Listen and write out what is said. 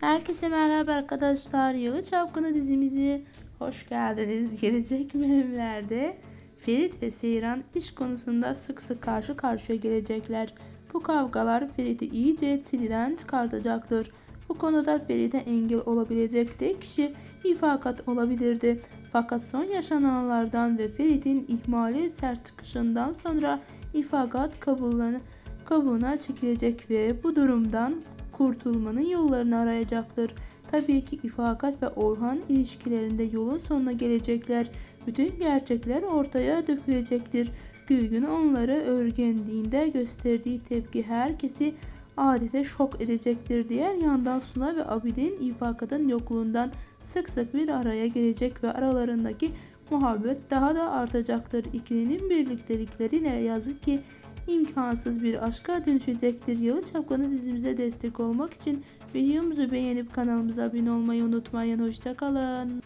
Herkese merhaba arkadaşlar. Yalı Çapkını dizimizi hoş geldiniz. Gelecek bölümlerde Ferit ve Seyran iş konusunda sık sık karşı karşıya gelecekler. Bu kavgalar Ferit'i iyice çileden çıkartacaktır. Bu konuda Ferit'e engel olabilecek tek kişi ifakat olabilirdi. Fakat son yaşananlardan ve Ferit'in ihmali sert çıkışından sonra ifakat kabullanı kabuğuna çekilecek ve bu durumdan kurtulmanın yollarını arayacaktır. Tabii ki İfakat ve Orhan ilişkilerinde yolun sonuna gelecekler. Bütün gerçekler ortaya dökülecektir. Gülgün onları örgendiğinde gösterdiği tepki herkesi adeta şok edecektir. Diğer yandan Suna ve Abidin İfakat'ın yokluğundan sık sık bir araya gelecek ve aralarındaki muhabbet daha da artacaktır. İkilinin birliktelikleri ne yazık ki imkansız bir aşka dönüşecektir. Yalı Çapkını dizimize destek olmak için videomuzu beğenip kanalımıza abone olmayı unutmayın. Hoşçakalın.